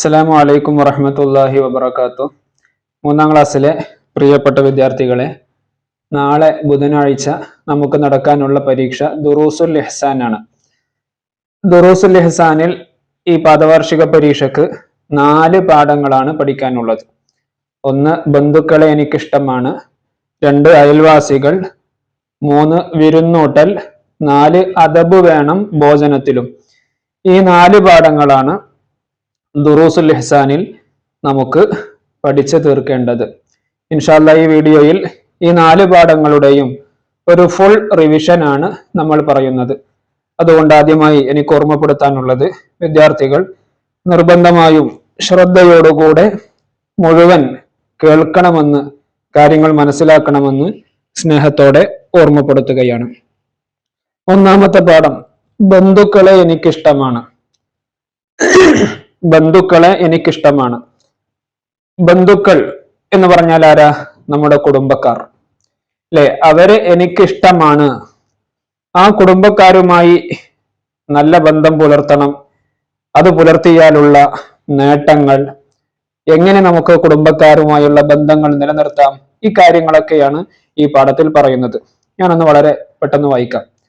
അസ്സലാമു അലൈക്കും വറഹമത്തല്ലാഹി വബർക്കാത്തു മൂന്നാം ക്ലാസ്സിലെ പ്രിയപ്പെട്ട വിദ്യാർത്ഥികളെ നാളെ ബുധനാഴ്ച നമുക്ക് നടക്കാനുള്ള പരീക്ഷ ദുറൂസുൽ ഇഹ്സാൻ ആണ്. ദുറൂസുൽ ഇഹ്സാനിൽ ഈ പാദവാർഷിക പരീക്ഷക്ക് നാല് പാഠങ്ങളാണ് പഠിക്കാനുള്ളത്. ഒന്ന് ബന്ധുക്കളെ എനിക്കിഷ്ടമാണ്. രണ്ട് അയൽവാസികൾ. മൂന്ന് വിരുന്നൂട്ടൽ. നാല് അദബ് വേണം ഭോജനത്തിലും. ഈ നാല് പാഠങ്ങളാണ് ദുറൂസുൽ ഇഹ്സാനിൽ നമുക്ക് പഠിച്ചു തീർക്കേണ്ടത്. ഇൻഷാല്ല ഈ വീഡിയോയിൽ ഈ നാല് പാഠങ്ങളുടെയും ഒരു ഫുൾ റിവിഷൻ ആണ് നമ്മൾ പറയുന്നത്. അതുകൊണ്ട് ആദ്യമായി എനിക്ക് ഓർമ്മപ്പെടുത്താനുള്ളത് വിദ്യാർത്ഥികൾ നിർബന്ധമായും ശ്രദ്ധയോടുകൂടെ മുഴുവൻ കേൾക്കണമെന്ന് കാര്യങ്ങൾ മനസ്സിലാക്കണമെന്ന് സ്നേഹത്തോടെ ഓർമ്മപ്പെടുത്തുകയാണ്. ഒന്നാമത്തെ പാഠം ബന്ധുക്കളെ എനിക്കിഷ്ടമാണ്. ബന്ധുക്കളെ എനിക്കിഷ്ടമാണ്. ബന്ധുക്കൾ എന്ന് പറഞ്ഞാൽ ആരാ? നമ്മുടെ കുടുംബക്കാർ. അല്ലെ അവരെ എനിക്കിഷ്ടമാണ്. ആ കുടുംബക്കാരുമായി നല്ല ബന്ധം പുലർത്തണം. അത് പുലർത്തിയാലുള്ള നേട്ടങ്ങൾ. എങ്ങനെ നമുക്ക് കുടുംബക്കാരുമായുള്ള ബന്ധങ്ങൾ നിലനിർത്താം? ഈ കാര്യങ്ങളൊക്കെയാണ് ഈ പാഠത്തിൽ പറയുന്നത്. ഞാനൊന്ന് വളരെ പെട്ടെന്ന് വായിക്കാം.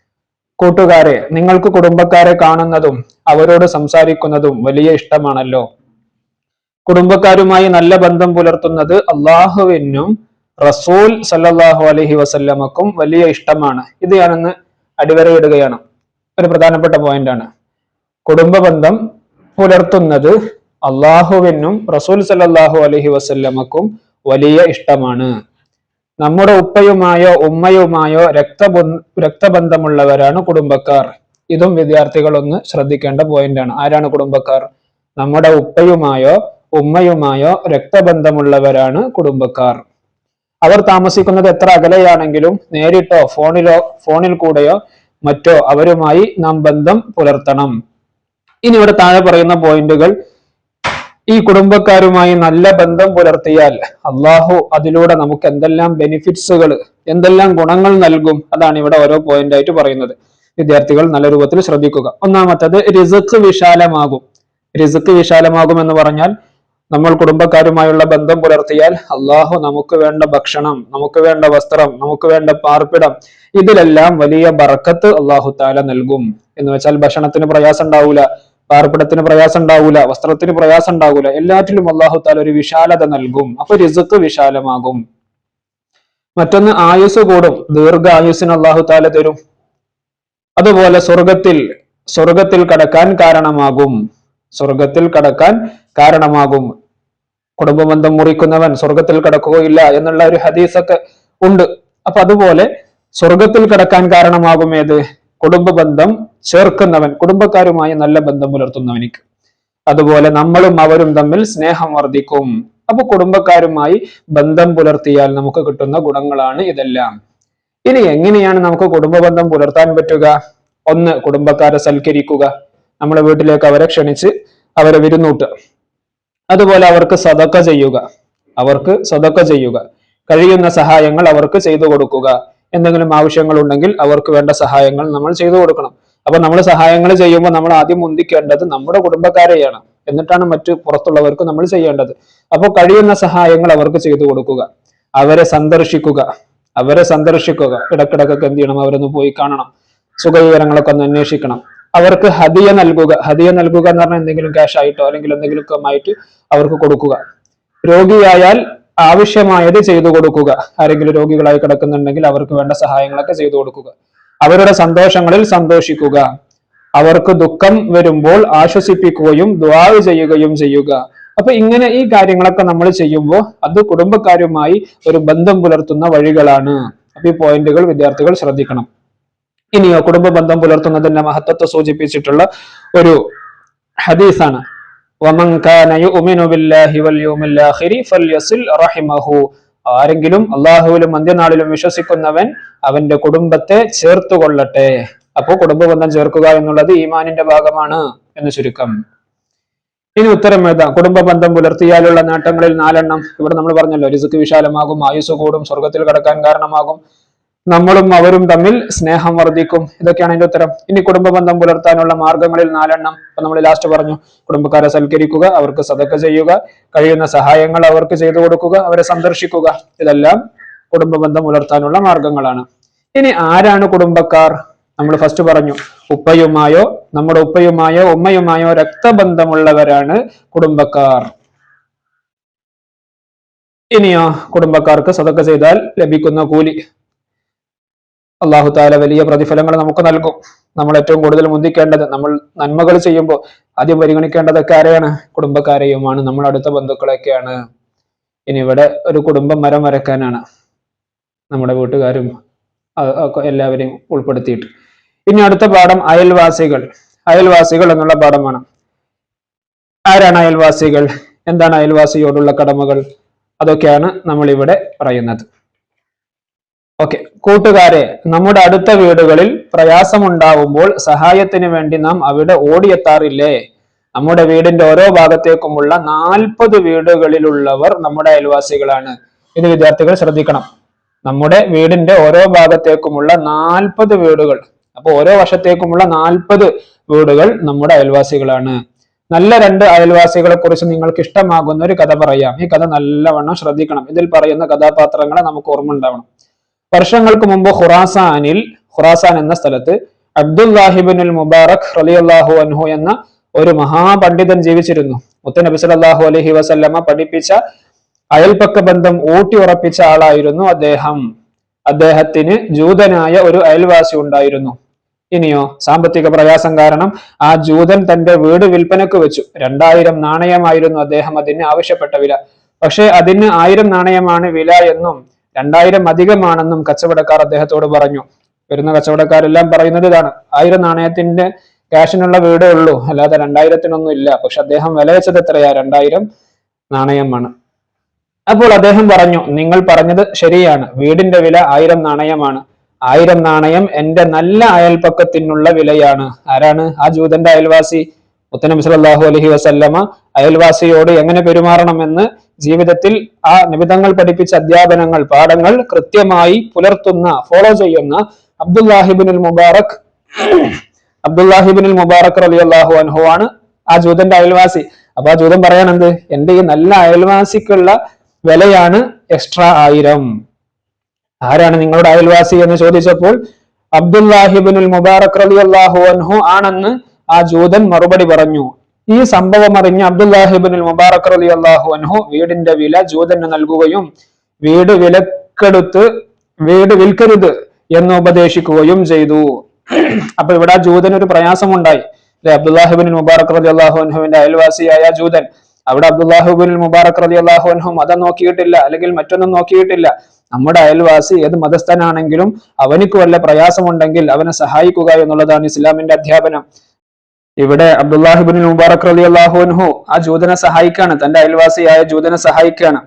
കൂട്ടുകാരെ നിങ്ങൾക്ക് കുടുംബക്കാരെ കാണുന്നതും അവരോട് സംസാരിക്കുന്നതും വലിയ ഇഷ്ടമാണല്ലോ. കുടുംബക്കാരുമായി നല്ല ബന്ധം പുലർത്തുന്നത് അള്ളാഹുവിനും റസൂൽ സല്ലാഹു അലഹി വസല്ലമക്കും വലിയ ഇഷ്ടമാണ്. ഇത് ഞാനൊന്ന് അടിവരയിടുകയാണ്. ഒരു പ്രധാനപ്പെട്ട പോയിന്റ് ആണ് കുടുംബ ബന്ധം പുലർത്തുന്നത് അള്ളാഹുവിനും റസൂൽ സല്ലാഹു അലഹി വസല്ലമക്കും വലിയ ഇഷ്ടമാണ്. നമ്മുടെ ഉപ്പയുമായോ ഉമ്മയുമായോ രക്തബ രക്തബന്ധമുള്ളവരാണ് കുടുംബക്കാർ. ഇതും വിദ്യാർത്ഥികൾ ഒന്ന് ശ്രദ്ധിക്കേണ്ട പോയിന്റാണ് ആരാണ് കുടുംബക്കാർ? നമ്മുടെ ഉപ്പയുമായോ ഉമ്മയുമായോ രക്തബന്ധമുള്ളവരാണ് കുടുംബക്കാർ. അവർ താമസിക്കുന്നത് എത്ര അകലെയാണെങ്കിലും നേരിട്ടോ ഫോണിലോ ഫോണിൽ കൂടെയോ മറ്റോ അവരുമായി നാം ബന്ധം പുലർത്തണം. ഇനി ഇവിടെ താഴെ പറയുന്ന പോയിന്റുകൾ ഈ കുടുംബക്കാരുമായി നല്ല ബന്ധം പുലർത്തിയാൽ അള്ളാഹു അതിലൂടെ നമുക്ക് എന്തെല്ലാം ബെനിഫിറ്റ്സുകൾ എന്തെല്ലാം ഗുണങ്ങൾ നൽകും അതാണ് ഇവിടെ ഓരോ പോയിന്റ് ആയിട്ട് പറയുന്നത്. വിദ്യാർത്ഥികൾ നല്ല രൂപത്തിൽ ശ്രദ്ധിക്കുക. ഒന്നാമത്തത് റിസക്ക് വിശാലമാകും. റിസക്ക് വിശാലമാകും എന്ന് പറഞ്ഞാൽ നമ്മൾ കുടുംബക്കാരുമായുള്ള ബന്ധം പുലർത്തിയാൽ അള്ളാഹു നമുക്ക് വേണ്ട ഭക്ഷണം നമുക്ക് വേണ്ട വസ്ത്രം നമുക്ക് വേണ്ട പാർപ്പിടം ഇതിലെല്ലാം വലിയ ബറക്കത്ത് അള്ളാഹു താല നൽകും. എന്ന് വെച്ചാൽ ഭക്ഷണത്തിന് പ്രയാസം ഉണ്ടാവൂല. പാർപ്പിടത്തിന് പ്രയാസം ഉണ്ടാവൂല വസ്ത്രത്തിന് പ്രയാസം ഉണ്ടാവൂല. എല്ലാറ്റിലും അള്ളാഹു താല ഒരു വിശാലത നൽകും. അപ്പൊ റിസക്ക് വിശാലമാകും. മറ്റൊന്ന് ആയുസ് കൂടും. ദീർഘ ആയുസിന് അള്ളാഹു താല തരും. അതുപോലെ സ്വർഗത്തിൽ സ്വർഗത്തിൽ കടക്കാൻ കാരണമാകും. സ്വർഗത്തിൽ കടക്കാൻ കാരണമാകും. കുടുംബബന്ധം മുറിക്കുന്നവൻ സ്വർഗത്തിൽ കടക്കുകയില്ല എന്നുള്ള ഒരു ഹദീസൊക്കെ ഉണ്ട്. അപ്പൊ അതുപോലെ സ്വർഗത്തിൽ കടക്കാൻ കാരണമാകും ഏത്? കുടുംബ ബന്ധം ചേർക്കുന്നവൻ കുടുംബക്കാരുമായി നല്ല ബന്ധം പുലർത്തുന്നവനിക്ക്. അതുപോലെ നമ്മളും അവരും തമ്മിൽ സ്നേഹം വർദ്ധിക്കും. അപ്പൊ കുടുംബക്കാരുമായി ബന്ധം പുലർത്തിയാൽ നമുക്ക് കിട്ടുന്ന ഗുണങ്ങളാണ് ഇതെല്ലാം. ഇനി എങ്ങനെയാണ് നമുക്ക് കുടുംബ ബന്ധം പുലർത്താൻ പറ്റുക? ഒന്ന് കുടുംബക്കാരെ സൽക്കരിക്കുക. നമ്മുടെ വീട്ടിലേക്ക് അവരെ ക്ഷണിച്ച് അവരെ വിരുന്നൂട്ടുക അതുപോലെ അവർക്ക് സതക്ക ചെയ്യുക. അവർക്ക് സതക്ക ചെയ്യുക. കഴിയുന്ന സഹായങ്ങൾ അവർക്ക് ചെയ്തു കൊടുക്കുക. എന്തെങ്കിലും ആവശ്യങ്ങൾ ഉണ്ടെങ്കിൽ അവർക്ക് വേണ്ട സഹായങ്ങൾ നമ്മൾ ചെയ്തു കൊടുക്കണം. അപ്പൊ നമ്മൾ സഹായങ്ങൾ ചെയ്യുമ്പോൾ നമ്മൾ ആദ്യം മുന്തിക്കേണ്ടത് നമ്മുടെ കുടുംബക്കാരെയാണ്. എന്നിട്ടാണ് മറ്റു പുറത്തുള്ളവർക്ക് നമ്മൾ ചെയ്യേണ്ടത്. അപ്പോൾ കഴിയുന്ന സഹായങ്ങൾ അവർക്ക് ചെയ്തു കൊടുക്കുക. അവരെ സന്ദർശിക്കുക. അവരെ സന്ദർശിക്കുക. ഇടക്കിടക്കൊക്കെ എന്ത് ചെയ്യണം? അവരൊന്ന് പോയി കാണണം. സുഖവിവരങ്ങളൊക്കെ ഒന്ന് അന്വേഷിക്കണം. അവർക്ക് ഹദിയ നൽകുക. ഹദിയ നൽകുക എന്ന് പറഞ്ഞാൽ എന്തെങ്കിലും ക്യാഷ് ആയിട്ടോ അല്ലെങ്കിൽ എന്തെങ്കിലും ആയിട്ട് അവർക്ക് കൊടുക്കുക. രോഗിയായാൽ ആവശ്യമായത് ചെയ്തു കൊടുക്കുക. ആരെങ്കിലും രോഗികളായി കിടക്കുന്നുണ്ടെങ്കിൽ അവർക്ക് വേണ്ട സഹായങ്ങളൊക്കെ ചെയ്തു കൊടുക്കുക. അവരുടെ സന്തോഷങ്ങളിൽ സന്തോഷിക്കുക. അവർക്ക് ദുഃഖം വരുമ്പോൾ ആശ്വസിപ്പിക്കുകയും ദ്വാവ് ചെയ്യുകയും ചെയ്യുക. അപ്പൊ ഇങ്ങനെ ഈ കാര്യങ്ങളൊക്കെ നമ്മൾ ചെയ്യുമ്പോൾ അത് കുടുംബക്കാരുമായി ഒരു ബന്ധം പുലർത്തുന്ന വഴികളാണ്. അപ്പൊ ഈ പോയിന്റുകൾ വിദ്യാർത്ഥികൾ ശ്രദ്ധിക്കണം. ഇനിയോ കുടുംബ ബന്ധം പുലർത്തുന്നതിന്റെ മഹത്വത്തെ സൂചിപ്പിച്ചിട്ടുള്ള ഒരു ഹദീസാണ്. വമൻ كان يؤمن بالله واليوم യൗമിൽ فليصل رحمه ആരെങ്കിലും അള്ളാഹുവിലും അന്ത്യനാളിലും വിശ്വസിക്കുന്നവൻ അവന്റെ കുടുംബത്തെ ചേർത്തു കൊള്ളട്ടെ അപ്പോൾ കുടുംബ ബന്ധം ചേർക്കുക എന്നുള്ളത് ഈമാനിന്റെ ഭാഗമാണ് എന്ന് ചുരുക്കം. ഇനി ഉത്തരം എഴുതാം. കുടുംബ ബന്ധം പുലർത്തിയാലുള്ള നേട്ടങ്ങളിൽ നാലെണ്ണം. ഇവിടെ നമ്മൾ പറഞ്ഞല്ലോ രിസുക്ക് വിശാലമാകും ആയുസ് കൂടും സ്വർഗത്തിൽ കടക്കാൻ കാരണമാകും. നമ്മളും അവരും തമ്മിൽ സ്നേഹം വർദ്ധിക്കും. ഇതൊക്കെയാണ് അതിന്റെ ഉത്തരം. ഇനി കുടുംബ ബന്ധം പുലർത്താനുള്ള മാർഗങ്ങളിൽ നാലെണ്ണം. ഇപ്പൊ നമ്മൾ ലാസ്റ്റ് പറഞ്ഞു. കുടുംബക്കാരെ സൽക്കരിക്കുക അവർക്ക് സതക്ക ചെയ്യുക കഴിയുന്ന സഹായങ്ങൾ അവർക്ക് ചെയ്തു കൊടുക്കുക അവരെ സന്ദർശിക്കുക. ഇതെല്ലാം കുടുംബ ബന്ധം പുലർത്താനുള്ള മാർഗങ്ങളാണ്. ഇനി ആരാണ് കുടുംബക്കാർ? നമ്മൾ ഫസ്റ്റ് പറഞ്ഞു. ഉപ്പയുമായോ നമ്മുടെ ഉപ്പയുമായോ ഉമ്മയുമായോ രക്തബന്ധമുള്ളവരാണ് കുടുംബക്കാർ. ഇനിയോ കുടുംബക്കാർക്ക് സതക്ക ചെയ്താൽ ലഭിക്കുന്ന കൂലി അള്ളാഹു താല വലിയ പ്രതിഫലങ്ങൾ നമുക്ക് നൽകും. നമ്മൾ ഏറ്റവും കൂടുതൽ മുന്തിക്കേണ്ടത് നമ്മൾ നന്മകൾ ചെയ്യുമ്പോൾ ആദ്യം പരിഗണിക്കേണ്ടതൊക്കെ ആരെയാണ്? കുടുംബക്കാരെയുമാണ്. നമ്മൾ അടുത്ത ബന്ധുക്കളൊക്കെയാണ്. ഇനി ഇവിടെ ഒരു കുടുംബം മരം വരക്കാനാണ് നമ്മുടെ വീട്ടുകാരും എല്ലാവരെയും ഉൾപ്പെടുത്തിയിട്ട്. ഇനി അടുത്ത പാഠം അയൽവാസികൾ. അയൽവാസികൾ എന്നുള്ള പാഠമാണ്. ആരാണ് അയൽവാസികൾ? എന്താണ് അയൽവാസിയോടുള്ള കടമകൾ? അതൊക്കെയാണ് നമ്മൾ ഇവിടെ പറയുന്നത്. ഓക്കെ കൂട്ടുകാരെ നമ്മുടെ അടുത്ത വീടുകളിൽ പ്രയാസമുണ്ടാവുമ്പോൾ സഹായത്തിന് വേണ്ടി നാം അവിടെ ഓടിയെത്താറില്ലേ? നമ്മുടെ വീടിന്റെ ഓരോ ഭാഗത്തേക്കുമുള്ള നാൽപ്പത് വീടുകളിലുള്ളവർ നമ്മുടെ അയൽവാസികളാണ്. ഇത് വിദ്യാർത്ഥികൾ ശ്രദ്ധിക്കണം. നമ്മുടെ വീടിന്റെ ഓരോ ഭാഗത്തേക്കുമുള്ള നാൽപ്പത് വീടുകൾ അപ്പൊ ഓരോ വർഷത്തേക്കുമുള്ള നാൽപ്പത് വീടുകൾ നമ്മുടെ അയൽവാസികളാണ്. നല്ല രണ്ട് അയൽവാസികളെ കുറിച്ച് നിങ്ങൾക്ക് ഇഷ്ടമാകുന്ന ഒരു കഥ പറയാം. ഈ കഥ നല്ലവണ്ണം ശ്രദ്ധിക്കണം. ഇതിൽ പറയുന്ന കഥാപാത്രങ്ങളെ നമുക്ക് ഓർമ്മ ഉണ്ടാവണം. വർഷങ്ങൾക്ക് മുമ്പ് ഖുറാസാനിൽ ഖുറാസാൻ എന്ന സ്ഥലത്ത് അബ്ദുല്ലാഹിബിനുൽ മുബാറക് റലിയല്ലാഹു അൻഹു എന്ന ഒരു മഹാപണ്ഡിതൻ ജീവിച്ചിരുന്നു. മുത്തനബി സല്ലല്ലാഹു അലഹി വസല്ലമ പഠിപ്പിച്ച അയൽപക്ക ബന്ധം ഊട്ടി ഉറപ്പിച്ച ആളായിരുന്നു അദ്ദേഹം. അദ്ദേഹത്തിന് ജൂതനായ ഒരു അയൽവാസി ഉണ്ടായിരുന്നു. ഇനിയോ സാമ്പത്തിക പ്രയാസം കാരണം ആ ജൂതൻ തന്റെ വീട് വിൽപ്പനക്ക് വെച്ചു. രണ്ടായിരം നാണയമായിരുന്നു അദ്ദേഹം അതിന് ആവശ്യപ്പെട്ട വില. പക്ഷേ അതിന് ആയിരം നാണയമാണ് വില എന്നും രണ്ടായിരം അധികമാണെന്നും കച്ചവടക്കാർ അദ്ദേഹത്തോട് പറഞ്ഞു. വരുന്ന കച്ചവടക്കാരെല്ലാം പറയുന്നത് ഇതാണ്. ആയിരം നാണയത്തിന്റെ ക്യാഷിനുള്ള വീടേ ഉള്ളൂ. അല്ലാതെ രണ്ടായിരത്തിനൊന്നും ഇല്ല. പക്ഷെ അദ്ദേഹം വില വെച്ചത് എത്രയാ? രണ്ടായിരം നാണയമാണ്. അപ്പോൾ അദ്ദേഹം പറഞ്ഞു നിങ്ങൾ പറഞ്ഞത് ശരിയാണ്. വീടിന്റെ വില ആയിരം നാണയമാണ്. ആയിരം നാണയം എന്റെ നല്ല അയൽപക്കത്തിനുള്ള വിലയാണ്. ആരാണ്? ആ ജൂതന്റെ അയൽവാസി മുത്തനബി സല്ലല്ലാഹു അലഹി വസല്ലമ അയൽവാസിയോട് എങ്ങനെ പെരുമാറണമെന്ന് ജീവിതത്തിൽ ആ നിമിതങ്ങൾ പഠിപ്പിച്ച അധ്യാപനങ്ങൾ പാഠങ്ങൾ കൃത്യമായി പുലർത്തുന്ന ഫോളോ ചെയ്യുന്ന അബ്ദുല്ലാഹിബിനുൽ മുബാറക് അബ്ദുല്ലാഹിബിനുൽ മുബാറക് റലി അള്ളാഹു അനുഹു ആണ് ആ ജൂതന്റെ അയൽവാസി. അപ്പൊ ആ ജൂതൻ പറയാനെന്ത്? എന്റെ ഈ നല്ല അയൽവാസിക്കുള്ള വിലയാണ് എക്സ്ട്രാ ആയിരം. ആരാണ് നിങ്ങളുടെ അയൽവാസി എന്ന് ചോദിച്ചപ്പോൾ അബ്ദുല്ലാഹിബിനുൽ മുബാറക് റളിയല്ലാഹു അൻഹു ആണെന്ന് ആ ജൂതൻ മറുപടി പറഞ്ഞു ഈ സംഭവം അറിഞ്ഞ അബ്ദുല്ലാഹിബിനുൽ മുബാറക് അലി അള്ളാഹു അൻഹു വീടിന്റെ വില ജൂതന് നൽകുകയും വീട് വിലക്കെടുത്ത് വീട് വിൽക്കരുത് എന്ന് ഉപദേശിക്കുകയും ചെയ്തു. അപ്പൊ ഇവിടെ ജൂതന് ഒരു പ്രയാസമുണ്ടായി. അല്ലെ? അബ്ദുല്ലാഹിബിൻ മുബാറക് അലി അള്ളാഹു അൻഹുവിന്റെ അയൽവാസിയായ ജൂതൻ. അവിടെ അബ്ദുല്ലാഹുബിൻ മുബാറക് അലി അള്ളാഹു അൻഹു മതം നോക്കിയിട്ടില്ല അല്ലെങ്കിൽ മറ്റൊന്നും നോക്കിയിട്ടില്ല. നമ്മുടെ അയൽവാസി ഏത് മതസ്ഥനാണെങ്കിലും അവനിക്ക് വല്ല പ്രയാസമുണ്ടെങ്കിൽ അവനെ സഹായിക്കുക എന്നുള്ളതാണ് ഇസ്ലാമിന്റെ അധ്യാപനം. ഇവിടെ അബ്ദുല്ലാഹിബിൻ മുബാറക് അലി അള്ളാഹുൻഹു ആ ജൂതനെ സഹായിക്കാണ് തന്റെ അയൽവാസിയായ ജൂതനെ സഹായിക്കാണ്.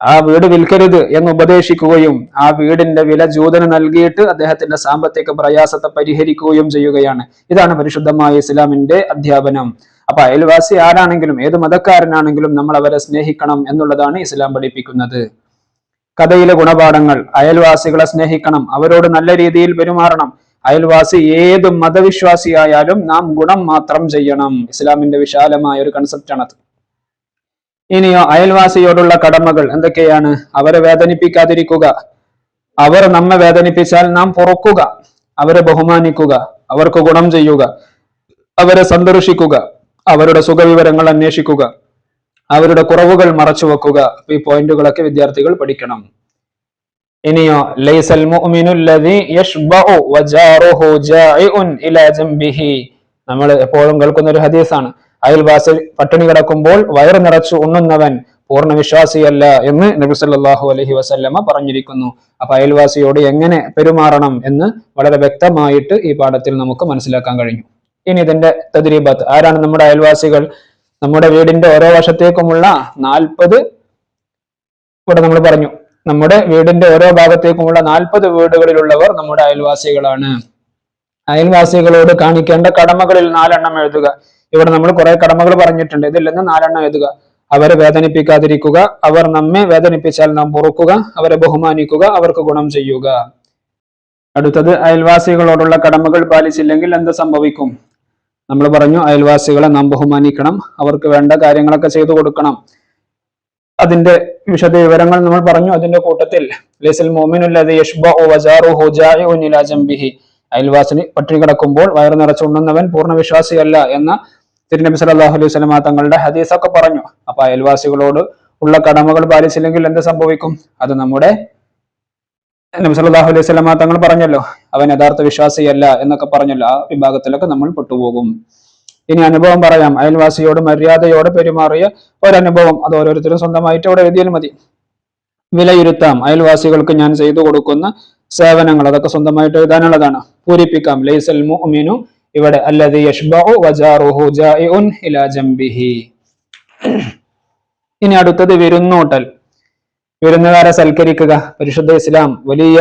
ആ വീട് വിൽക്കരുത് എന്ന് ഉപദേശിക്കുകയും ആ വീടിന്റെ വില ജൂതന് നൽകിയിട്ട് അദ്ദേഹത്തിന്റെ സാമ്പത്തിക പ്രയാസത്തെ പരിഹരിക്കുകയും ചെയ്യുകയാണ്. ഇതാണ് പരിശുദ്ധമായ ഇസ്ലാമിന്റെ അധ്യാപനം. അപ്പൊ അയൽവാസി ആരാണെങ്കിലും ഏത് മതക്കാരനാണെങ്കിലും നമ്മൾ അവരെ സ്നേഹിക്കണം എന്നുള്ളതാണ് ഇസ്ലാം പഠിപ്പിക്കുന്നത്. കഥയിലെ ഗുണപാഠങ്ങൾ അയൽവാസികളെ സ്നേഹിക്കണം അവരോട് നല്ല രീതിയിൽ പെരുമാറണം അയൽവാസി ഏത് മതവിശ്വാസിയായാലും നാം ഗുണം മാത്രം ചെയ്യണം. ഇസ്ലാമിന്റെ വിശാലമായ ഒരു കൺസെപ്റ്റാണത് ഇനിയോ അയൽവാസിയോടുള്ള കടമകൾ എന്തൊക്കെയാണ്? അവരെ വേദനിപ്പിക്കാതിരിക്കുക. അവർ നമ്മെ വേദനിപ്പിച്ചാൽ നാം പൊറുക്കുക. അവരെ ബഹുമാനിക്കുക. അവർക്ക് ഗുണം ചെയ്യുക. അവരെ സന്ദർശിക്കുക. അവരുടെ സുഖവിവരങ്ങൾ അന്വേഷിക്കുക. അവരുടെ കുറവുകൾ മറച്ചു വെക്കുക ഈ പോയിന്റുകളൊക്കെ വിദ്യാർത്ഥികൾ പഠിക്കണം. ഇനിയോ ലൈസൽ ഇലാ നമ്മൾ എപ്പോഴും കേൾക്കുന്ന ഒരു ഹദീസാണ്. അയൽവാസിൽ പട്ടിണി കിടക്കുമ്പോൾ വയറ് നിറച്ചു ഉണ്ണുന്നവൻ പൂർണ വിശ്വാസിയല്ല എന്ന് നബി സല്ലാഹു അലഹി വസല്ലമ പറഞ്ഞിരിക്കുന്നു. അപ്പൊ അയൽവാസിയോട് എങ്ങനെ പെരുമാറണം എന്ന് വളരെ വ്യക്തമായിട്ട് ഈ പാഠത്തിൽ നമുക്ക് മനസ്സിലാക്കാൻ കഴിഞ്ഞു. ഇനി ഇതിന്റെ തദ്രീബത്ത് ആരാണ് നമ്മുടെ അയൽവാസികൾ? നമ്മുടെ വീടിന്റെ ഓരോ വശത്തേക്കുമുള്ള നാൽപ്പത് ഇവിടെ നമ്മൾ പറഞ്ഞു. നമ്മുടെ വീടിന്റെ ഓരോ ഭാഗത്തേക്കുമുള്ള നാൽപ്പത് വീടുകളിലുള്ളവർ നമ്മുടെ അയൽവാസികളാണ്. അയൽവാസികളോട് കാണിക്കേണ്ട കടമകളിൽ നാലെണ്ണം എഴുതുക. ഇവിടെ നമ്മൾ കുറെ കടമകൾ പറഞ്ഞിട്ടുണ്ട്. ഇതിൽ നിന്ന് നാലെണ്ണം എഴുതുക. അവരെ വേദനിപ്പിക്കാതിരിക്കുക. അവർ നമ്മെ വേദനിപ്പിച്ചാൽ നാം പൊറുക്കുക. അവരെ ബഹുമാനിക്കുക. അവർക്ക് ഗുണം ചെയ്യുക. അടുത്തത് അയൽവാസികളോടുള്ള കടമകൾ പാലിച്ചില്ലെങ്കിൽ എന്ത് സംഭവിക്കും? നമ്മൾ പറഞ്ഞു അയൽവാസികളെ നാം ബഹുമാനിക്കണം. അവർക്ക് വേണ്ട കാര്യങ്ങളൊക്കെ ചെയ്തു കൊടുക്കണം. അതിന്റെ വിശദ വിവരങ്ങൾ നമ്മൾ പറഞ്ഞു. അതിന്റെ കൂട്ടത്തിൽ ലൈസൽ അയൽവാസിനി പട്ടിണി കിടക്കുമ്പോൾ വയറ് നിറച്ചുണ്ണുന്നവൻ പൂർണ വിശ്വാസിയല്ല എന്ന തിരുനബി സലാഹു അലൈഹി വസല്ലമ തങ്ങളുടെ ഹദീസൊക്കെ പറഞ്ഞു. അപ്പൊ അയൽവാസികളോട് ഉള്ള കടമകൾ പാലിച്ചില്ലെങ്കിൽ എന്ത് സംഭവിക്കും? അത് നമ്മുടെ നബി സല്ലല്ലാഹു അലൈഹി വസല്ലമ തങ്ങൾ പറഞ്ഞല്ലോ. അവൻ യഥാർത്ഥ വിശ്വാസിയല്ല എന്നൊക്കെ പറഞ്ഞല്ലോ. ആ വിഭാഗത്തിലൊക്കെ നമ്മൾ പെട്ടുപോകും. ഇനി അനുഭവം പറയാം. അയൽവാസിയോട് മര്യാദയോടെ പെരുമാറിയ ഒരനുഭവം. അത് ഓരോരുത്തരും സ്വന്തമായിട്ട് അവിടെ എഴുതിയാൽ മതി. വിലയിരുത്താം. അയൽവാസികൾക്ക് ഞാൻ ചെയ്തു കൊടുക്കുന്ന സേവനങ്ങൾ. അതൊക്കെ സ്വന്തമായിട്ട് എഴുതാനുള്ളതാണ്. പൂരിപ്പിക്കാം. ലൈസൽ മുഅ്മിനു ഇവിടെ അല്ലദി യഷ്ബഉ വജാറുഹു ജാഇഉൻ ഇലാ ജംബിഹി. ഇനി അടുത്തത് വിരുന്നൂട്ടൽ. വിരുന്നുകാരെ സൽക്കരിക്കുക. പരിശുദ്ധ ഇസ്ലാം വലിയ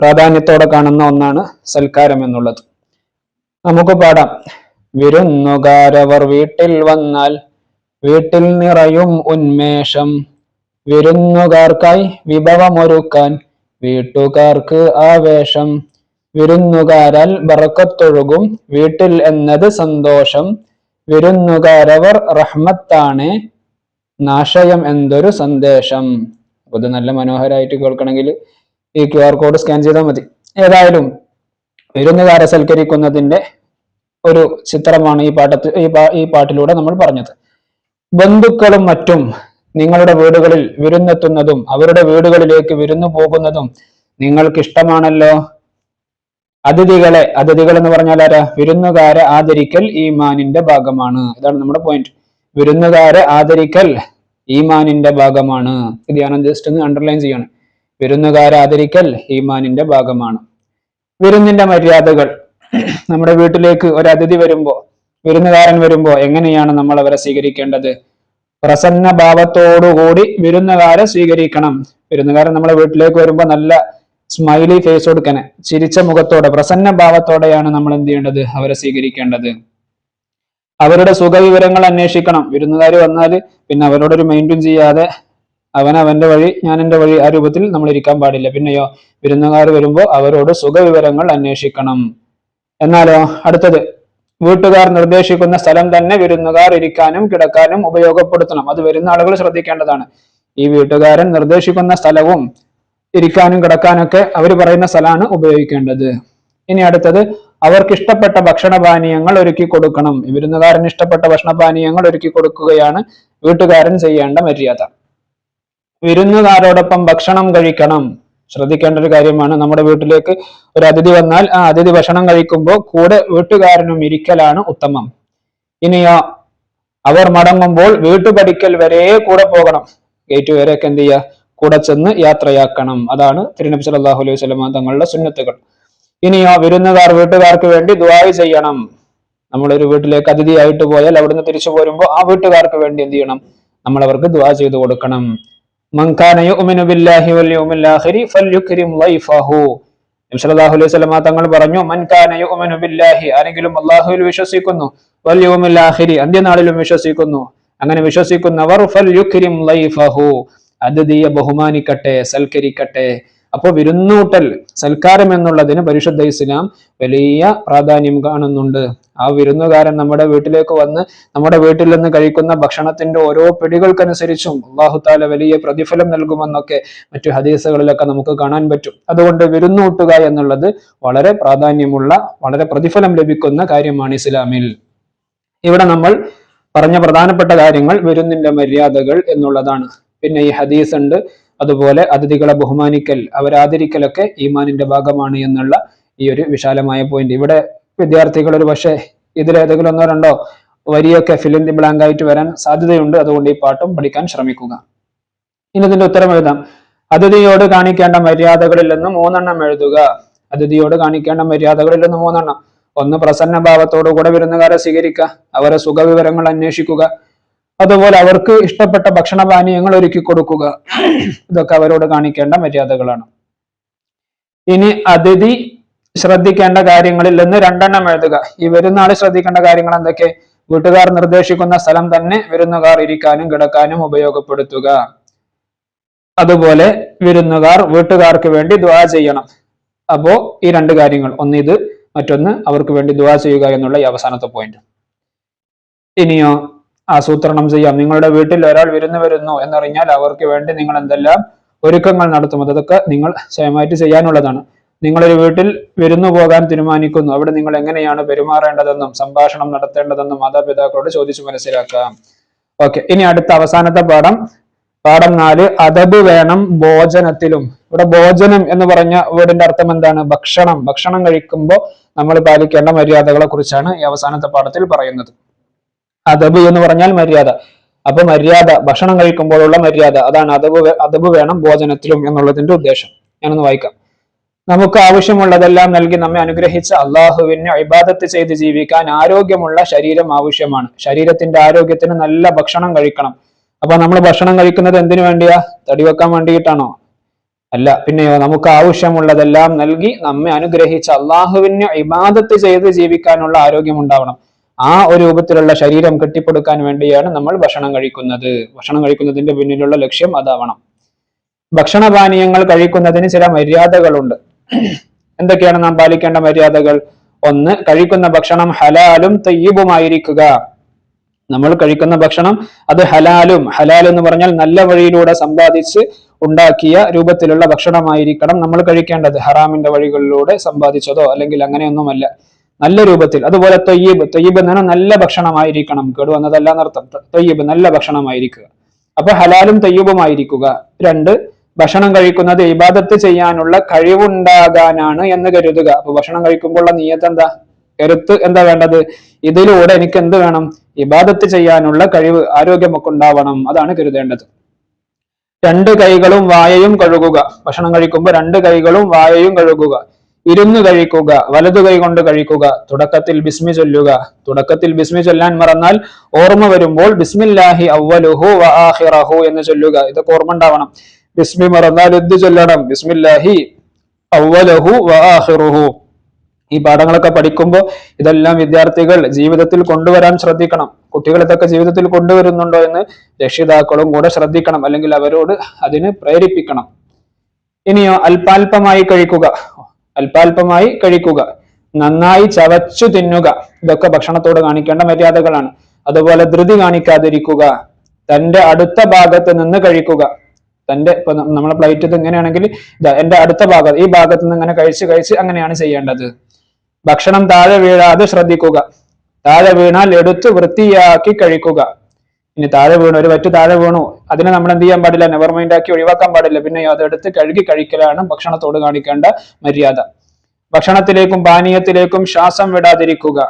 പ്രാധാന്യത്തോടെ കാണുന്ന ഒന്നാണ് സൽക്കാരം എന്നുള്ളത്. നമുക്ക് പാടാം. വിരുന്നുകാരവർ വീട്ടിൽ വന്നാൽ വീട്ടിൽ നിറയും ഉന്മേഷം. വിരുന്നുകാർക്കായി വിഭവമൊരുക്കാൻ വീട്ടുകാർക്ക് ആവേശം. വിരുന്നുകാരാൽ ബറക്കത്തൊഴുകും വീട്ടിൽ എന്നത് സന്തോഷം. വിരുന്നുകാരവർ റഹ്മത്താണ് നാശയം എന്തൊരു സന്ദേശം. അപ്പൊ ഇത് നല്ല മനോഹരമായിട്ട് കേൾക്കണമെങ്കിൽ ഈ ക്യു ആർ കോഡ് സ്കാൻ ചെയ്താൽ മതി. ഏതായാലും വിരുന്നുകാരെ സൽക്കരിക്കുന്നതിന്റെ ഒരു ചിത്രമാണ് ഈ പാട്ടത്തിൽ ഈ പാട്ടിലൂടെ നമ്മൾ പറഞ്ഞത്. ബന്ധുക്കളും മറ്റും നിങ്ങളുടെ വീടുകളിൽ വിരുന്നെത്തുന്നതും അവരുടെ വീടുകളിലേക്ക് വിരുന്നു പോകുന്നതും നിങ്ങൾക്ക് ഇഷ്ടമാണല്ലോ അതിഥികളെ അതിഥികൾ എന്ന് പറഞ്ഞാൽ ആരാ? വിരുന്നുകാരെ ആദരിക്കൽ ഈമാനിന്റെ ഭാഗമാണ്. ഇതാണ് നമ്മുടെ പോയിന്റ് വിരുന്നുകാരെ ആദരിക്കൽ ഈമാനിന്റെ ഭാഗമാണ്. ഇത് ഞാൻ ജസ്റ്റ് ഒന്ന് അണ്ടർലൈൻ ചെയ്യണം. വിരുന്നുകാരെ ആദരിക്കൽ ഈമാനിന്റെ ഭാഗമാണ്. വിരുന്നിന്റെ മര്യാദകൾ. നമ്മുടെ വീട്ടിലേക്ക് ഒരു അതിഥി വരുമ്പോ വിരുന്നുകാരൻ വരുമ്പോ എങ്ങനെയാണ് നമ്മൾ അവരെ സ്വീകരിക്കേണ്ടത്? പ്രസന്ന ഭാവത്തോടുകൂടി വിരുന്നുകാരെ സ്വീകരിക്കണം. വിരുന്നുകാരൻ നമ്മുടെ വീട്ടിലേക്ക് വരുമ്പോ നല്ല സ്മൈലി ഫേസ് കൊടുക്കനെ ചിരിച്ച മുഖത്തോടെ പ്രസന്ന ഭാവത്തോടെയാണ് നമ്മൾ എന്ത് ചെയ്യേണ്ടത്? അവരെ സ്വീകരിക്കേണ്ടത്. അവരുടെ സുഖവിവരങ്ങൾ അന്വേഷിക്കണം. വിരുന്നുകാർ വന്നാൽ പിന്നെ അവരോടൊരു മൈൻഡും ചെയ്യാതെ അവൻ അവന്റെ വഴി ഞാൻ എന്റെ വഴി ആ രൂപത്തിൽ നമ്മൾ ഇരിക്കാൻ പാടില്ല. പിന്നെയോ വിരുന്നുകാർ വരുമ്പോൾ അവരോട് സുഖവിവരങ്ങൾ അന്വേഷിക്കണം. എന്നാലോ അടുത്തത്. വീട്ടുകാർ നിർദ്ദേശിക്കുന്ന സ്ഥലം തന്നെ വിരുന്നുകാർ ഇരിക്കാനും കിടക്കാനും ഉപയോഗപ്പെടുത്തണം. അത് വരുന്ന ആളുകൾ ശ്രദ്ധിക്കേണ്ടതാണ്. ഈ വീട്ടുകാരൻ നിർദ്ദേശിക്കുന്ന സ്ഥലവും ഇരിക്കാനും കിടക്കാനൊക്കെ അവർ പറയുന്ന സ്ഥലമാണ് ഉപയോഗിക്കേണ്ടത്. ഇനി അടുത്തത് അവർക്ക് ഇഷ്ടപ്പെട്ട ഭക്ഷണപാനീയങ്ങൾ ഒരുക്കി കൊടുക്കണം. വിരുന്നുകാരൻ ഇഷ്ടപ്പെട്ട ഭക്ഷണപാനീയങ്ങൾ ഒരുക്കി കൊടുക്കുകയാണ് വീട്ടുകാരൻ ചെയ്യേണ്ട മര്യാദ. വിരുന്നുകാരോടൊപ്പം ഭക്ഷണം കഴിക്കണം. ശ്രദ്ധിക്കേണ്ട ഒരു കാര്യമാണ്. നമ്മുടെ വീട്ടിലേക്ക് ഒരു അതിഥി വന്നാൽ ആ അതിഥി ഭക്ഷണം കഴിക്കുമ്പോൾ കൂടെ വീട്ടുകാരനും ഇരിക്കലാണ് ഉത്തമം. ഇനിയോ അവർ മടങ്ങുമ്പോൾ വീട്ടുപടിക്കൽ വരെ കൂടെ പോകണം. ഗേറ്റ് വരെയൊക്കെ എന്ത് ചെയ്യുക കൂടെ ചെന്ന് യാത്രയാക്കണം. അതാണ് തിരുനബി സല്ലാഹു അലൈഹി സ്വലമ തങ്ങളുടെ സുന്നത്തുകൾ. ഇനിയോ വിരുന്നുകാർ വീട്ടുകാർക്ക് വേണ്ടി ദുആ ചെയ്യണം. നമ്മളൊരു വീട്ടിലേക്ക് അതിഥിയായിട്ട് പോയാൽ അവിടുന്ന് തിരിച്ചു പോരുമ്പോൾ ആ വീട്ടുകാർക്ക് വേണ്ടി എന്ത് ചെയ്യണം? നമ്മൾ അവർക്ക് ദുആ ചെയ്തു കൊടുക്കണം. തങ്ങൾ പറഞ്ഞു ആരെങ്കിലും അല്ലാഹുവിൽ വിശ്വസിക്കുന്നു. അന്ത്യനാളിലും വിശ്വസിക്കുന്നു. അങ്ങനെ വിശ്വസിക്കുന്നവർ അതിഥിയെ ബഹുമാനിക്കട്ടെ സൽക്കരിക്കട്ടെ. അപ്പോൾ വിരുന്നൂട്ടൽ സൽക്കാരം എന്നുള്ളതിന് പരിശുദ്ധ ഇസ്ലാം വലിയ പ്രാധാന്യം കാണുന്നുണ്ട്. ആ വിരുന്നുകാരൻ നമ്മുടെ വീട്ടിലേക്ക് വന്ന് നമ്മുടെ വീട്ടിൽ നിന്ന് കഴിക്കുന്ന ഭക്ഷണത്തിന്റെ ഓരോ പിടികൾക്കനുസരിച്ചും അള്ളാഹുത്താല വലിയ പ്രതിഫലം നൽകുമെന്നൊക്കെ മറ്റു ഹദീസുകളിലൊക്കെ നമുക്ക് കാണാൻ പറ്റും. അതുകൊണ്ട് വിരുന്നൂട്ടുക എന്നുള്ളത് വളരെ പ്രാധാന്യമുള്ള വളരെ പ്രതിഫലം ലഭിക്കുന്ന കാര്യമാണ് ഇസ്ലാമിൽ. ഇവിടെ നമ്മൾ പറഞ്ഞ പ്രധാനപ്പെട്ട കാര്യങ്ങൾ വിരുന്നിന്റെ മര്യാദകൾ എന്നുള്ളതാണ്. പിന്നെ ഈ ഹദീസ് ഉണ്ട് അതുപോലെ അതിഥികളെ ബഹുമാനിക്കൽ അവരാദരിക്കലൊക്കെ ഈമാനിന്റെ ഭാഗമാണ് എന്നുള്ള ഈ ഒരു വിശാലമായ പോയിന്റ് ഇവിടെ വിദ്യാർത്ഥികൾ ഒരു പക്ഷേ ഇതിലേതെങ്കിലും ഒന്നോ രണ്ടോ വരിയൊക്കെ ഫിലിം ദി ബ്ലാങ്ക് ആയിട്ട് വരാൻ സാധ്യതയുണ്ട്. അതുകൊണ്ട് ഈ പാട്ടും പഠിക്കാൻ ശ്രമിക്കുക. ഇനി ഇതിന്റെ ഉത്തരം എഴുതാം. അതിഥിയോട് കാണിക്കേണ്ട മര്യാദകളിൽ നിന്ന് മൂന്നെണ്ണം എഴുതുക. അതിഥിയോട് കാണിക്കേണ്ട മര്യാദകളിൽ നിന്ന് മൂന്നെണ്ണം. ഒന്ന് പ്രസന്ന ഭാവത്തോടു കൂടെ വിരുന്നുകാരെ സ്വീകരിക്കുക. അവരെ സുഖവിവരങ്ങൾ അന്വേഷിക്കുക. അതുപോലെ അവർക്ക് ഇഷ്ടപ്പെട്ട ഭക്ഷണപാനീയങ്ങൾ ഒരുക്കി കൊടുക്കുക. ഇതൊക്കെ അവരോട് കാണിക്കേണ്ട മര്യാദകളാണ്. ഇനി അതിഥി ശ്രദ്ധിക്കേണ്ട കാര്യങ്ങളിൽ നിന്ന് രണ്ടെണ്ണം എഴുതുക. ഈ വരുന്ന ആൾ ശ്രദ്ധിക്കേണ്ട കാര്യങ്ങൾ എന്തൊക്കെ? വീട്ടുകാർ നിർദ്ദേശിക്കുന്ന സ്ഥലം തന്നെ വിരുന്നുകാർ ഇരിക്കാനും കിടക്കാനും ഉപയോഗപ്പെടുത്തുക. അതുപോലെ വിരുന്നുകാർ വീട്ടുകാർക്ക് വേണ്ടി ദ്വാ ചെയ്യണം. അപ്പോ ഈ രണ്ട് കാര്യങ്ങൾ. ഒന്ന് ഇത് മറ്റൊന്ന് അവർക്ക് വേണ്ടി ദ്വാ ചെയ്യുക എന്നുള്ള ഈ അവസാനത്തെ പോയിന്റ് ഇനിയോ ആസൂത്രണം ചെയ്യാം. നിങ്ങളുടെ വീട്ടിൽ ഒരാൾ വിരുന്ന് വരുന്നു എന്നറിഞ്ഞാൽ അവർക്ക് വേണ്ടി നിങ്ങൾ എന്തെല്ലാം ഒരുക്കങ്ങൾ നടത്തും. അതൊക്കെ നിങ്ങൾ സ്വയമായിട്ട് ചെയ്യാനുള്ളതാണ്. നിങ്ങളൊരു വീട്ടിൽ വിരുന്നു പോകാൻ തീരുമാനിക്കുന്നു. അവിടെ നിങ്ങൾ എങ്ങനെയാണ് പെരുമാറേണ്ടതെന്നും സംഭാഷണം നടത്തേണ്ടതെന്നും മാതാപിതാക്കളോട് ചോദിച്ചു മനസ്സിലാക്കാം. ഓക്കെ ഇനി അടുത്ത അവസാനത്തെ പാഠം. പാഠം നാല് അതബ് വേണം ഭോജനത്തിലും. ഇവിടെ ഭോജനം എന്ന് പറഞ്ഞ വീടിന്റെ അർത്ഥം എന്താണ്? ഭക്ഷണം. ഭക്ഷണം കഴിക്കുമ്പോൾ നമ്മൾ പാലിക്കേണ്ട മര്യാദകളെ കുറിച്ചാണ് ഈ അവസാനത്തെ പാഠത്തിൽ പറയുന്നത്. അതബ് എന്ന് പറഞ്ഞാൽ മര്യാദ. അപ്പൊ മര്യാദ ഭക്ഷണം കഴിക്കുമ്പോഴുള്ള മര്യാദ അതാണ് അതബ് അതബ് വേണം ഭോജനത്തിലും എന്നുള്ളതിന്റെ ഉദ്ദേശം. ഞാനൊന്ന് വായിക്കാം. നമുക്ക് ആവശ്യമുള്ളതെല്ലാം നൽകി നമ്മെ അനുഗ്രഹിച്ച അള്ളാഹുവിന് ഇബാദത്ത് ചെയ്ത് ജീവിക്കാൻ ആരോഗ്യമുള്ള ശരീരം ആവശ്യമാണ്. ശരീരത്തിന്റെ ആരോഗ്യത്തിന് നല്ല ഭക്ഷണം കഴിക്കണം. അപ്പൊ നമ്മൾ ഭക്ഷണം കഴിക്കുന്നത് എന്തിനു വേണ്ടിയാ? തടി വെക്കാൻ വേണ്ടിയിട്ടാണോ? അല്ല പിന്നെയോ നമുക്ക് ആവശ്യമുള്ളതെല്ലാം നൽകി നമ്മെ അനുഗ്രഹിച്ച അള്ളാഹുവിന് ഇബാദത്ത് ചെയ്ത് ജീവിക്കാനുള്ള ആരോഗ്യം ഉണ്ടാവണം. ആ ഒരു രൂപത്തിലുള്ള ശരീരം കെട്ടിപ്പടുക്കാൻ വേണ്ടിയാണ് നമ്മൾ ഭക്ഷണം കഴിക്കുന്നത്. ഭക്ഷണം കഴിക്കുന്നതിന്റെ പിന്നിലുള്ള ലക്ഷ്യം അതാവണം. ഭക്ഷണപാനീയങ്ങൾ കഴിക്കുന്നതിന് ചില മര്യാദകളുണ്ട്. എന്തൊക്കെയാണ് നാം പാലിക്കേണ്ട മര്യാദകൾ? ഒന്ന് കഴിക്കുന്ന ഭക്ഷണം ഹലാലും തയ്യബുമായിരിക്കുക. നമ്മൾ കഴിക്കുന്ന ഭക്ഷണം അത് ഹലാലും ഹലാൽ എന്ന് പറഞ്ഞാൽ നല്ല വഴിയിലൂടെ സമ്പാദിച്ച് ഉണ്ടാക്കിയ രൂപത്തിലുള്ള ഭക്ഷണമായിരിക്കണം നമ്മൾ കഴിക്കേണ്ടത്. ഹറാമിന്റെ വഴികളിലൂടെ സമ്പാദിച്ചതോ അല്ലെങ്കിൽ അങ്ങനെയൊന്നുമല്ല. നല്ല രൂപത്തിൽ. അതുപോലെ തൊയ്യബ്. തൊയ്യബ് എന്ന് പറഞ്ഞാൽ നല്ല ഭക്ഷണമായിരിക്കണം. കേടുവന്നതല്ല എന്നർത്ഥം. തൊയ്യബ് നല്ല ഭക്ഷണമായിരിക്കുക. അപ്പൊ ഹലാലും തൊയ്യബുമായിരിക്കുക രണ്ട് ഭക്ഷണം കഴിക്കുന്നത് ഇബാദത്ത് ചെയ്യാനുള്ള കഴിവുണ്ടാകാനാണ് എന്ന് കരുതുക. അപ്പൊ ഭക്ഷണം കഴിക്കുമ്പോഴുള്ള നീയത്ത് എന്താ? കരുത്ത് എന്താ വേണ്ടത്? ഇതിലൂടെ എനിക്ക് എന്ത് വേണം? ഇബാദത്ത് ചെയ്യാനുള്ള കഴിവ് ആരോഗ്യമൊക്കെ ഉണ്ടാവണം. അതാണ് കരുതേണ്ടത്. രണ്ട് കൈകളും വായയും കഴുകുക. ഭക്ഷണം കഴിക്കുമ്പോൾ രണ്ട് കൈകളും വായയും കഴുകുക. ഇരുന്ന് കഴിക്കുക വലതു കൈ കൊണ്ട് കഴിക്കുക തുടക്കത്തിൽ ബിസ്മി ചൊല്ലുക. തുടക്കത്തിൽ ബിസ്മി ചൊല്ലാൻ മറന്നാൽ ഓർമ്മ വരുമ്പോൾ ബിസ്മില്ലാഹി അവലുഹു വആഖിറഹു എന്ന് ചൊല്ലുക. ഇതൊക്കെ ഓർമ്മ ഉണ്ടാവണം. ബിസ്മി മറന്നാൽ എന്ത് ചൊല്ലണം? ബിസ്മില്ലാഹി അവലഹു വആഖിറുഹു ഈ പാഠങ്ങളൊക്കെ പഠിക്കുമ്പോൾ ഇതെല്ലാം വിദ്യാർത്ഥികൾ ജീവിതത്തിൽ കൊണ്ടുവരാൻ ശ്രദ്ധിക്കണം. കുട്ടികൾ ഇതൊക്കെ ജീവിതത്തിൽ കൊണ്ടുവരുന്നുണ്ടോ എന്ന് രക്ഷിതാക്കളും കൂടെ ശ്രദ്ധിക്കണം. അല്ലെങ്കിൽ അവരോട് അതിന് പ്രേരിപ്പിക്കണം. ഇനിയോ അല്പാൽപമായി കഴിക്കുക. അല്പാൽപമായി കഴിക്കുക. നന്നായി ചവച്ചു തിന്നുക. ഇതൊക്കെ ഭക്ഷണത്തോട് കാണിക്കേണ്ട മര്യാദകളാണ്. അതുപോലെ ധൃതി കാണിക്കാതിരിക്കുക. തന്റെ അടുത്ത ഭാഗത്ത് നിന്ന് കഴിക്കുക. തന്റെ ഇപ്പൊ നമ്മളെ പ്ലേറ്റ് ഇങ്ങനെയാണെങ്കിൽ എന്റെ അടുത്ത ഭാഗം ഈ ഭാഗത്ത് നിന്ന് ഇങ്ങനെ കഴിച്ച് കഴിച്ച് അങ്ങനെയാണ് ചെയ്യേണ്ടത്. ഭക്ഷണം താഴെ വീഴാതെ ശ്രദ്ധിക്കുക. താഴെ വീണാൽ എടുത്ത് വൃത്തിയാക്കി കഴിക്കുക. ഇനി താഴെ വീണു ഒരു വറ്റു താഴെ വീണു. അതിനെ നമ്മൾ എന്ത് ചെയ്യാൻ പാടില്ല? നെവർ മൈൻഡ് ആക്കി ഒഴിവാക്കാൻ പാടില്ല. പിന്നെ അതെടുത്ത് കഴുകി കഴിക്കലാണ് ഭക്ഷണത്തോട് കാണിക്കേണ്ട മര്യാദ. ഭക്ഷണത്തിലേക്കും പാനീയത്തിലേക്കും ശ്വാസം വിടാതിരിക്കുക.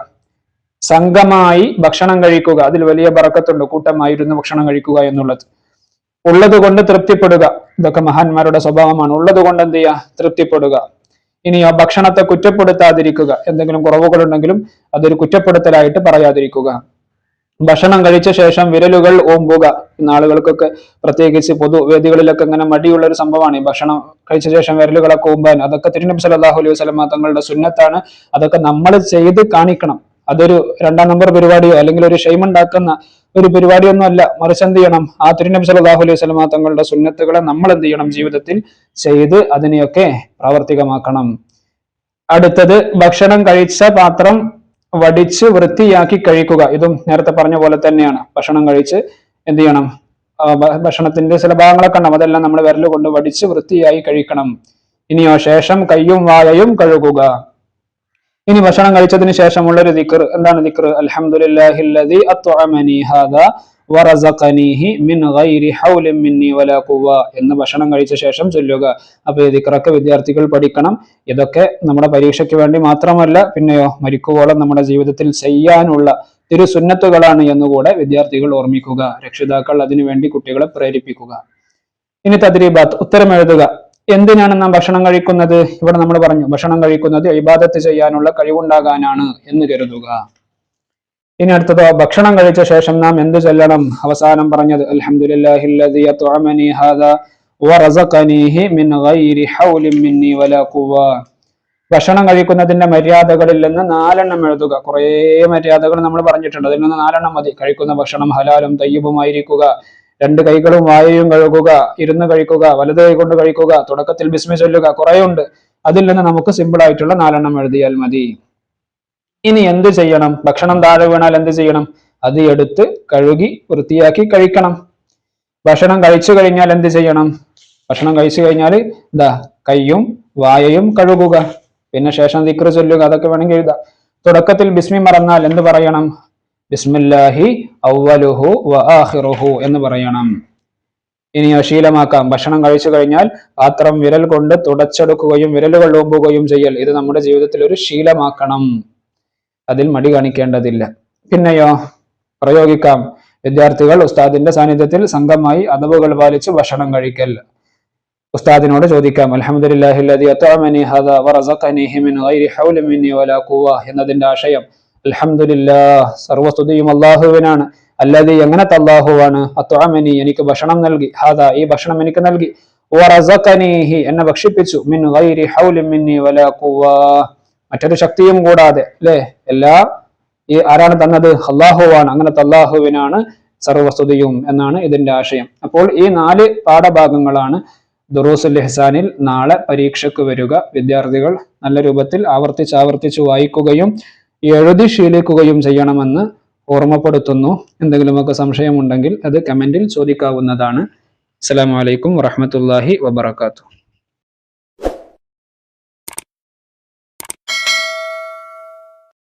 സംഘമായി ഭക്ഷണം കഴിക്കുക. അതിൽ വലിയ പറക്കത്തുണ്ട് കൂട്ടമായിരുന്നു ഭക്ഷണം കഴിക്കുക എന്നുള്ളത്. ഉള്ളത് കൊണ്ട് തൃപ്തിപ്പെടുക. ഇതൊക്കെ മഹാന്മാരുടെ സ്വഭാവമാണ്. ഉള്ളത് കൊണ്ട് എന്ത് ചെയ്യുക തൃപ്തിപ്പെടുക. ഇനി ആ ഭക്ഷണത്തെ കുറ്റപ്പെടുത്താതിരിക്കുക. എന്തെങ്കിലും കുറവുകളുണ്ടെങ്കിലും അതൊരു കുറ്റപ്പെടുത്തലായിട്ട് പറയാതിരിക്കുക. ഭക്ഷണം കഴിച്ച ശേഷം വിരലുകൾ ഓമ്പുക. ആളുകൾക്കൊക്കെ പ്രത്യേകിച്ച് പൊതുവേദികളിലൊക്കെ ഇങ്ങനെ മടിയുള്ള ഒരു സംഭവമാണ്. ഈ ഭക്ഷണം കഴിച്ച ശേഷം വിരലുകളൊക്കെ ഓമ്പാൻ. അതൊക്കെ തിരുനബി സല്ലല്ലാഹു അലൈഹി വസല്ലമ തങ്ങളുടെ സുന്നത്താണ്. അതൊക്കെ നമ്മൾ ചെയ്ത് കാണിക്കണം. അതൊരു രണ്ടാം നമ്പർ പരിപാടിയോ അല്ലെങ്കിൽ ഒരു ഷെയ്മുണ്ടാക്കുന്ന ഒരു പരിപാടിയൊന്നും അല്ല. മറിച്ച് എന്ത് ചെയ്യണം? ആ തിരുനബി സല്ലല്ലാഹു അലൈഹി വസല്ലമ തങ്ങളുടെ സുന്നത്തുകളെ നമ്മൾ എന്ത് ചെയ്യണം? ജീവിതത്തിൽ ചെയ്ത് അതിനെയൊക്കെ പ്രാവർത്തികമാക്കണം. അടുത്തത് ഭക്ഷണം കഴിച്ച പാത്രം വടിച്ച് വൃത്തിയാക്കി കഴിക്കുക. ഇതും നേരത്തെ പറഞ്ഞ പോലെ തന്നെയാണ്. ഭക്ഷണം കഴിച്ച് എന്ത് ചെയ്യണം? ഭക്ഷണത്തിന്റെ ചില ഭാഗങ്ങളൊക്കെ ഉണ്ടാവും അതെല്ലാം നമ്മൾ വിരൽ കൊണ്ട് വടിച്ച് വൃത്തിയായി കഴിക്കണം. ഇനിയോ ശേഷം കയ്യും വായയും കഴുകുക. ഇനി ഭക്ഷണം കഴിച്ചതിന് ശേഷമുള്ള ഒരു ദിക്ർ. എന്താണ് ദിക്ർ? അൽഹംദുലില്ലാഹില്ലദി അത്അമനി ഹാദാ. മിൻ ഗൈരി വലാ എന്ന് ഭക്ഷണം കഴിച്ച ശേഷം ചൊല്ലുക. അപ്പൊ ഈ വിദ്യാർത്ഥികൾ പഠിക്കണം. ഇതൊക്കെ നമ്മുടെ പരീക്ഷയ്ക്ക് വേണ്ടി മാത്രമല്ല പിന്നെയോ മരിക്കുവോളം നമ്മുടെ ജീവിതത്തിൽ ചെയ്യാനുള്ള തിരുസുന്നത്തുകളാണ് എന്നുകൂടെ വിദ്യാർത്ഥികൾ ഓർമ്മിക്കുക. രക്ഷിതാക്കൾ അതിനുവേണ്ടി കുട്ടികളെ പ്രേരിപ്പിക്കുക. ഇനി തദ്രീബാത്ത് ഉത്തരം എഴുതുക. എന്തിനാണ് നാം ഭക്ഷണം കഴിക്കുന്നത്? ഇവിടെ നമ്മൾ പറഞ്ഞു ഭക്ഷണം കഴിക്കുന്നത് ഇബാദത്ത് ചെയ്യാനുള്ള കഴിവുണ്ടാകാനാണ് എന്ന് കരുതുക. ഇനി അടുത്തതോ ഭക്ഷണം കഴിച്ച ശേഷം നാം എന്ത് ചൊല്ലണം? അവസാനം പറഞ്ഞത് ഭക്ഷണം കഴിക്കുന്നതിന്റെ മര്യാദകളിൽ നിന്ന് നാലെണ്ണം എഴുതുക. കുറേ മര്യാദകൾ നമ്മൾ പറഞ്ഞിട്ടുണ്ട്. അതിൽ നിന്ന് നാലെണ്ണം മതി. കഴിക്കുന്ന ഭക്ഷണം ഹലാലും തയ്യബുമായിരിക്കുക. രണ്ട് കൈകളും വായയും കഴുകുക. ഇരുന്ന് കഴിക്കുക. വലത് കൈ കൊണ്ട് കഴിക്കുക. തുടക്കത്തിൽ ബിസ്മി ചൊല്ലുക. കുറേ ഉണ്ട് അതിൽ നിന്ന് നമുക്ക് സിമ്പിൾ ആയിട്ടുള്ള നാലെണ്ണം എഴുതിയാൽ മതി. ഇനി എന്ത് ചെയ്യണം? ഭക്ഷണം താഴെ വീണാൽ എന്ത് ചെയ്യണം? അത് എടുത്ത് കഴുകി വൃത്തിയാക്കി കഴിക്കണം. ഭക്ഷണം കഴിച്ചു കഴിഞ്ഞാൽ എന്ത് ചെയ്യണം? ഭക്ഷണം കഴിച്ചു കഴിഞ്ഞാൽ ഇതാ കയ്യും വായയും കഴുകുക. പിന്നെ ശേഷം ദിക്ർ ചൊല്ലുക. അതൊക്കെ വേണമെങ്കിൽ എഴുതാം. തുടക്കത്തിൽ ബിസ്മി മറന്നാൽ എന്ത് പറയണം? ബിസ്മില്ലാഹി ഔവലുഹു വ ആഹിറുഹു എന്ന് പറയണം. ഇനി ശീലമാക്കാം ഭക്ഷണം കഴിച്ചു കഴിഞ്ഞാൽ പാത്രം വിരൽ കൊണ്ട് തുടച്ചെടുക്കുകയും വിരലുകൾ ഊമ്പുകയും ചെയ്യൽ. ഇത് നമ്മുടെ ജീവിതത്തിൽ ഒരു ശീലമാക്കണം. അതിൽ മടി കാണിക്കേണ്ടതില്ല. പിന്നെയോ പ്രയോഗിക്കാം. വിദ്യാർത്ഥികൾ ഉസ്താദിന്റെ സാന്നിധ്യത്തിൽ സംഘമായി അദബുകൾ പാലിച്ച് ഭക്ഷണം കഴിക്കൽ. ഉസ്താദിനോട് ചോദിക്കാം എന്നതിന്റെ ആശയം അലഹമുല്ലാ സർവസ്തുതിയും അള്ളാഹുവിനാണ് അല്ലാതെ എങ്ങനത്തെ അള്ളാഹുവാണ് അത്വാമനി എനിക്ക് ഭക്ഷണം നൽകി. ഹാദാ ഈ ഭക്ഷണം എനിക്ക് നൽകി. എന്നെ ഭക്ഷിപ്പിച്ചു. മിൻ മിന്നി വലാ മറ്റൊരു ശക്തിയും കൂടാതെ അല്ലെ? എല്ലാ ഈ ആരാണ് തന്നത്? അള്ളാഹുവാണ് അങ്ങനത്തെ അള്ളാഹുവിനാണ് സർവസ്തുതിയും എന്നാണ് ഇതിന്റെ ആശയം. അപ്പോൾ ഈ നാല് പാഠഭാഗങ്ങളാണ് ദുറൂസുൽ ഇഹ്സാനിൽ നാളെ പരീക്ഷയ്ക്ക് വരിക. വിദ്യാർത്ഥികൾ നല്ല രൂപത്തിൽ ആവർത്തിച്ച് ആവർത്തിച്ച് വായിക്കുകയും എഴുതി ശീലിക്കുകയും ചെയ്യണമെന്ന് ഓർമ്മപ്പെടുത്തുന്നു. എന്തെങ്കിലുമൊക്കെ സംശയമുണ്ടെങ്കിൽ അത് കമന്റിൽ ചോദിക്കാവുന്നതാണ്. അസ്സലാമു അലൈക്കും വറഹ്മത്തുള്ളാഹി വബറകാതുഹു.